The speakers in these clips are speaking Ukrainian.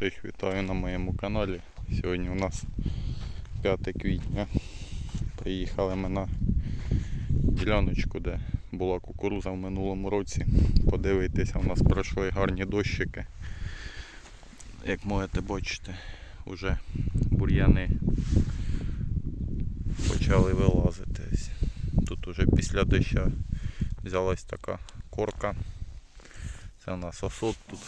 Всіх вітаю на моєму каналі. Сьогодні у нас 5 квітня. Приїхали ми на діляночку, де була кукуруза в минулому році. Подивитися, у нас пройшли гарні дощики. Як можете бачити, вже бур'яни почали вилазити. Тут уже після доща взялась така корка. Це у нас осот тут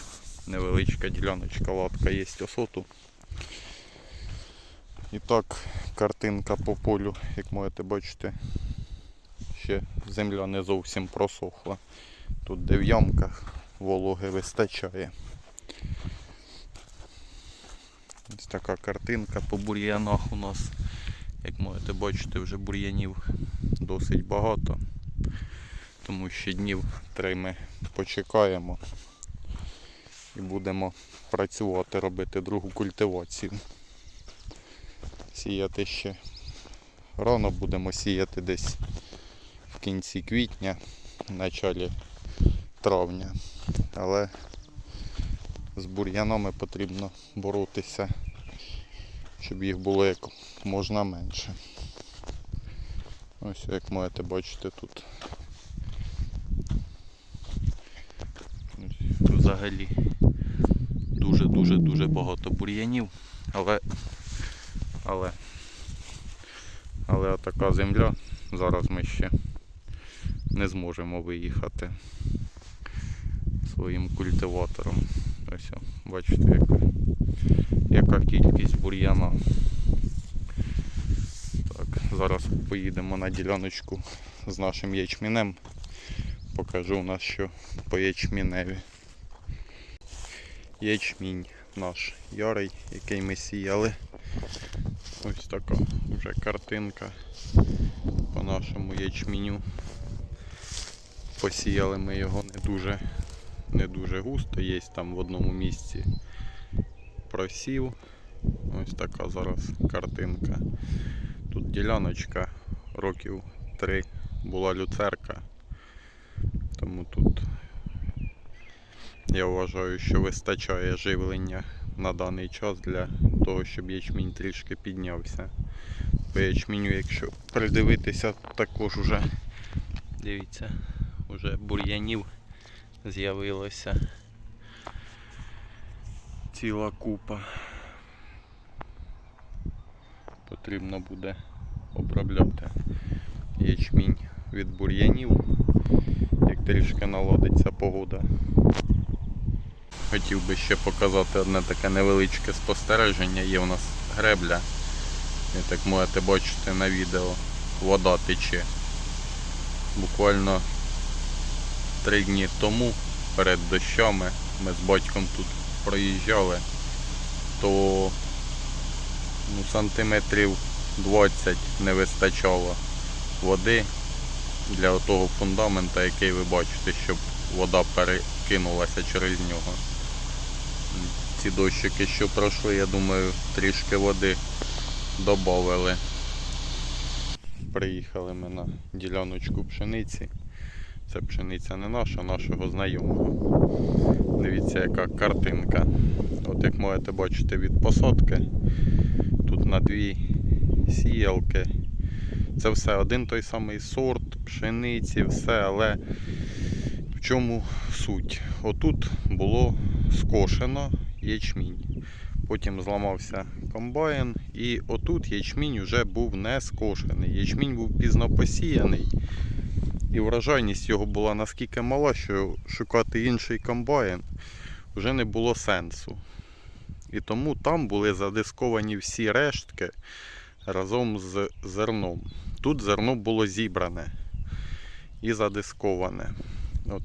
невеличка діляночка, латка є осоту. І так, картинка по полю, як можете бачити, ще земля не зовсім просохла. Тут де в ямках вологи вистачає. Ось така картинка по бур'янах у нас. Як можете бачити, вже бур'янів досить багато. Тому ще днів три ми почекаємо і будемо працювати, робити другу культивацію. Сіяти ще рано будемо сіяти десь в кінці квітня, в началі травня. Але з бур'янами потрібно боротися, щоб їх було як можна менше. Ось як можете бачити тут. Взагалі дуже-дуже дуже багато бур'янів, але але але така земля, зараз ми ще не зможемо виїхати своїм культиватором. Ось, бачите, яка, яка кількість бур'яна. Так, зараз поїдемо на діляночку з нашим ячмінем. Покажу у нас що по ячміневі. Ячмінь наш ярий, який ми сіяли. Ось така вже картинка по нашому ячміню. Посіяли ми його не дуже, не дуже густо, є там в одному місці просів. Ось така зараз картинка. Тут діляночка років три була люцерка. Тому тут я вважаю, що вистачає живлення на даний час для того, щоб ячмінь трішки піднявся. По ячміню, якщо придивитися, також уже, дивіться, вже бур'янів з'явилося ціла купа. Потрібно буде обробляти ячмінь від бур'янів, як трішки наладиться погода. Хотів би ще показати одне таке невеличке спостереження. Є у нас гребля. І так можете бачити на відео, вода тече. Буквально три дні тому перед дощами ми з батьком тут проїжджали, то ну, сантиметрів 20 не вистачало води для того фундамента, який ви бачите, щоб вода перекинулася через нього. Ці дощики, що пройшли, я думаю, трішки води додали. Приїхали ми на діляночку пшениці. Це пшениця не наша, нашого знайомого. Дивіться, яка картинка. От як можете бачити від посадки. Тут на дві сіялки. Це все один той самий сорт, пшениці, все, але в чому суть? Отут було скошено ячмінь. Потім зламався комбайн і отут ячмінь вже був не скошений. Ячмінь був пізно посіяний. І вражайність його була наскільки мала, що шукати інший комбайн вже не було сенсу. І тому там були задисковані всі рештки разом з зерном. Тут зерно було зібране і задисковане. От,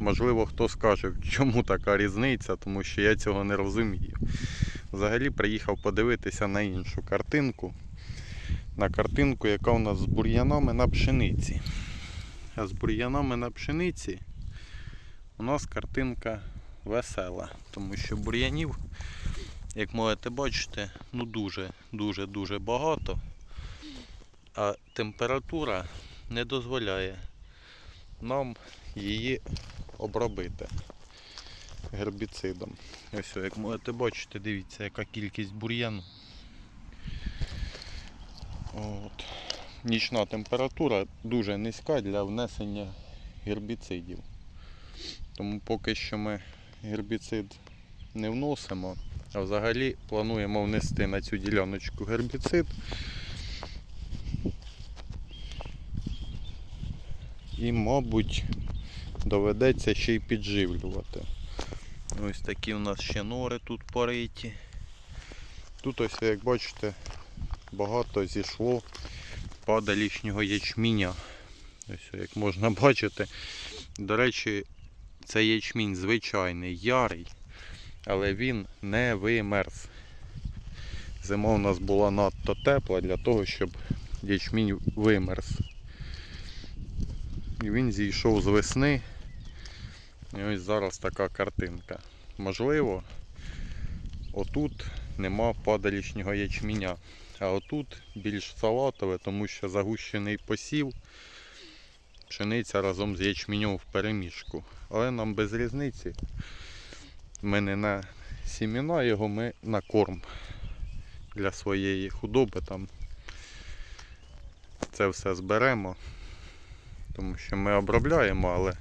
Можливо, хто скаже, чому така різниця, тому що я цього не розумію. Взагалі приїхав подивитися на іншу картинку. На картинку, яка у нас з бур'янами на пшениці. А з бур'янами на пшениці у нас картинка весела, тому що бур'янів, як можете бачити, ну дуже-дуже-дуже багато, а температура не дозволяє нам її обробити. гербіцидом. Ось, як можете бачити, дивіться, яка кількість бур'яну. От. Нічна температура дуже низька для внесення гербіцидів. Тому поки що ми гербіцид не вносимо, а взагалі плануємо внести на цю діляночку гербіцид. І, мабуть, доведеться ще й підживлювати. Ось такі у нас ще нори тут пориті. Тут ось, як бачите, багато зійшло падалішнього ячміня. Ось, як можна бачити. До речі, це ячмінь звичайний, ярий, але він не вимерз. Зима у нас була надто тепла для того, щоб ячмінь вимерз. І він зійшов з весни. І ось зараз така картинка. Можливо, отут нема падалішнього ячміня. А отут більш салатове, тому що загущений посів, пшениця разом з ячменем в перемішку. Але нам без різниці. Ми не на сіміна його, ми на корм для своєї худоби там. Це все зберемо, тому що ми обробляємо, але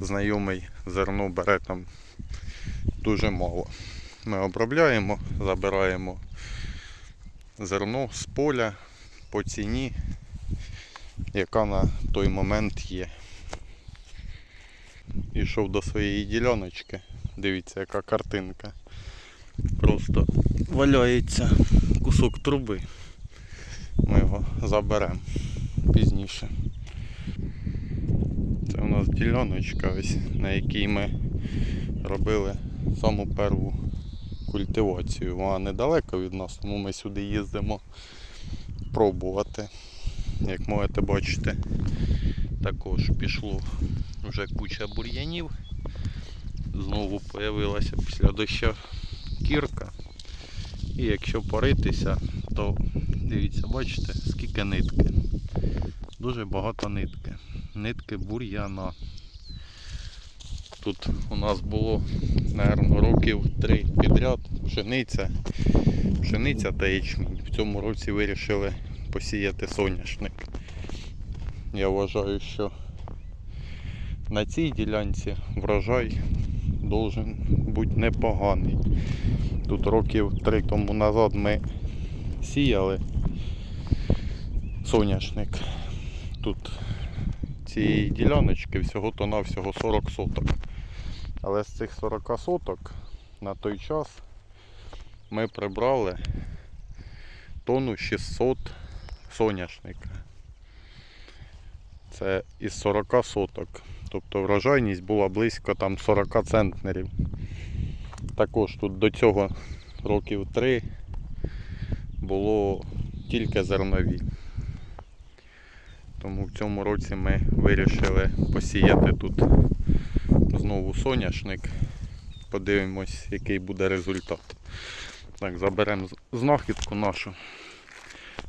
знайомий зерно бере там дуже мало. Ми обробляємо, забираємо зерно з поля по ціні, яка на той момент є. Ішов до своєї діляночки. Дивіться, яка картинка. Просто валяється кусок труби. Ми його заберемо пізніше. Це у нас діляночка, ось, на якій ми робили саму перву культивацію. Вона недалеко від нас, тому ми сюди їздимо пробувати. Як можете бачити, також пішло вже куча бур'янів. Знову з'явилася після дощу кірка. І якщо поритися, то дивіться, бачите, скільки нитки. Дуже багато нитки. Нитки бур'яна. Тут у нас було, мабуть, років три підряд пшениця, пшениця та ячмінь. В цьому році вирішили посіяти соняшник. Я вважаю, що на цій ділянці врожай должен бути непоганий. Тут років три тому назад ми сіяли соняшник. Тут цієї діляночки всього то навсього 40 соток. Але з цих 40 соток на той час ми прибрали тонну 600 соняшника. Це із 40 соток. Тобто врожайність була близько там 40 центнерів. Також тут до цього років 3 було тільки зернові. Тому в цьому році ми вирішили посіяти тут знову соняшник. Подивимось, який буде результат. Так, заберемо знахідку нашу.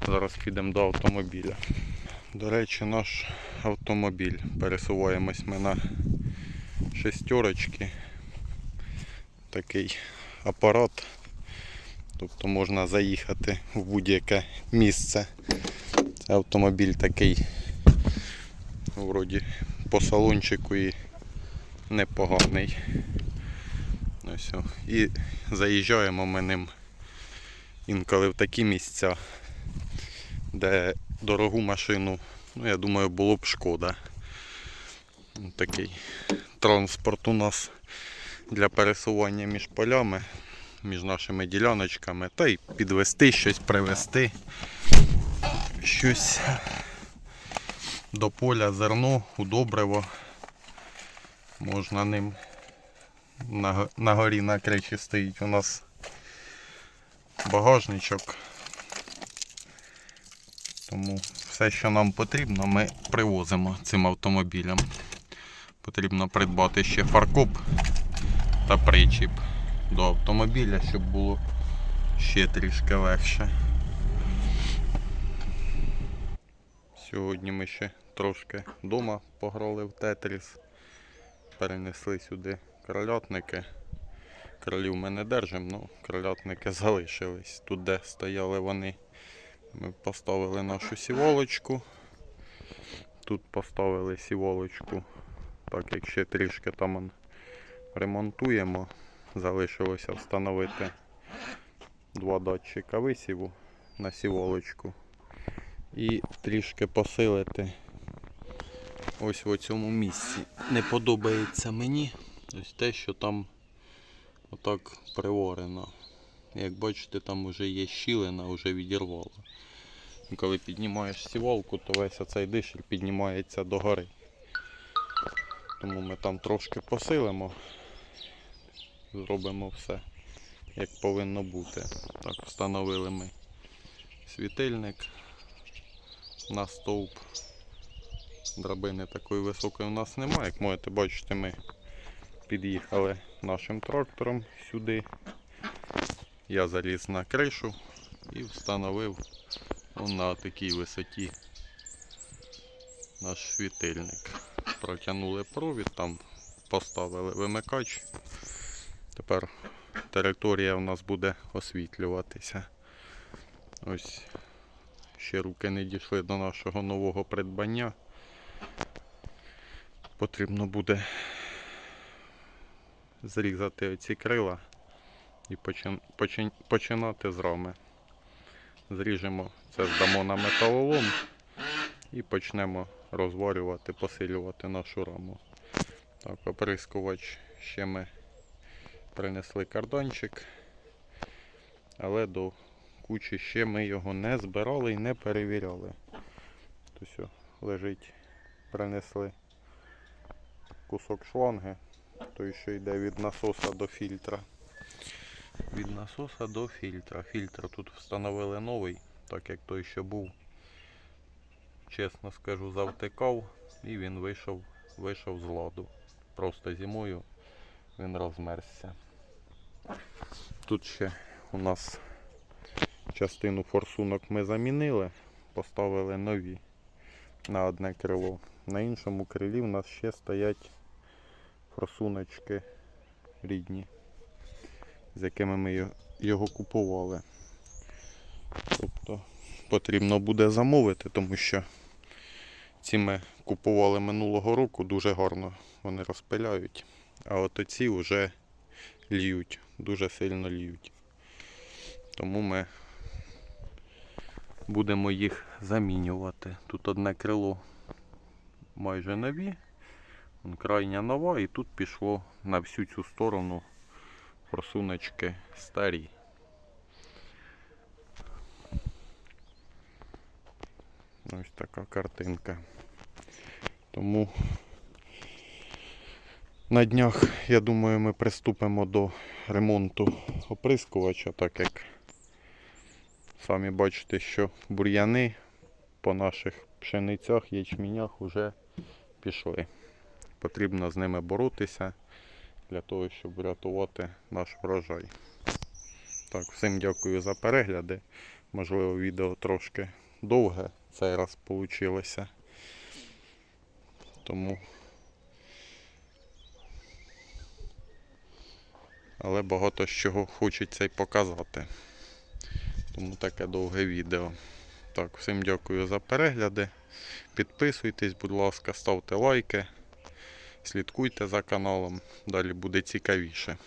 Зараз підемо до автомобіля. До речі, наш автомобіль. Пересуваємось ми на шестерочки. Такий апарат. Тобто можна заїхати в будь-яке місце. Це автомобіль такий вроді по салончику і непоганий. Ось. І заїжджаємо ми ним інколи в такі місця, де дорогу машину, ну я думаю, було б шкода. Такий транспорт у нас для пересування між полями, між нашими діляночками, та й підвести щось, привезти щось до поля зерно, удобриво. Можна ним на, горі на кричі стоїть у нас багажничок. Тому все, що нам потрібно, ми привозимо цим автомобілем. Потрібно придбати ще фаркоп та причіп до автомобіля, щоб було ще трішки легше. Сьогодні ми ще трошки вдома пограли в Тетріс. Перенесли сюди крольотники. Кролів ми не держимо, ну крольотники залишились. Тут, де стояли вони, ми поставили нашу сіволочку. Тут поставили сіволочку, так як ще трішки там ремонтуємо. Залишилося встановити два датчика висіву на сіволочку і трішки посилити ось в цьому місці. Не подобається мені ось те, що там отак приворено. Як бачите, там вже є щілина, вже відірвало. І коли піднімаєш сівалку, то весь оцей дишель піднімається догори. Тому ми там трошки посилимо, зробимо все як повинно бути. Так, встановили ми світильник на стовп. Драбини такої високої у нас немає. Як можете бачити, ми під'їхали нашим трактором сюди. Я заліз на кришу і встановив на такій висоті наш світильник. Протягнули провід, там поставили вимикач. Тепер територія у нас буде освітлюватися. Ось ще руки не дійшли до нашого нового придбання. Потрібно буде зрізати оці крила і почин, почин, починати з рами. Зріжемо це, здамо на металолом і почнемо розварювати, посилювати нашу раму. Так, оприскувач ще ми принесли кардончик, але до кучі ще ми його не збирали і не перевіряли. Все, лежить, принесли кусок шланги, той, що йде від насоса до фільтра. Від насоса до фільтра. Фільтр тут встановили новий, так як той, що був, чесно скажу, завтикав і він вийшов, вийшов з ладу. Просто зимою він розмерзся. Тут ще у нас частину форсунок ми замінили, поставили нові на одне крило. На іншому крилі у нас ще стоять форсуночки рідні, з якими ми його- купували. Тобто потрібно буде замовити, тому що ці ми купували минулого року, дуже гарно вони розпиляють. А от оці вже льють, дуже сильно льють. Тому ми будемо їх замінювати. Тут одне крило майже нові, крайня нова, і тут пішло на всю цю сторону форсуночки старі. Ось така картинка. Тому на днях, я думаю, ми приступимо до ремонту оприскувача, так як самі бачите, що бур'яни по наших пшеницях, ячмінях вже пішли. Потрібно з ними боротися для того, щоб врятувати наш врожай. Так, всім дякую за перегляди. Можливо, відео трошки довге цей раз вийшло. Тому але багато з чого хочеться й показати. Тому таке довге відео. Так, всім дякую за перегляди. Підписуйтесь, будь ласка, ставте лайки, слідкуйте за каналом, далі буде цікавіше.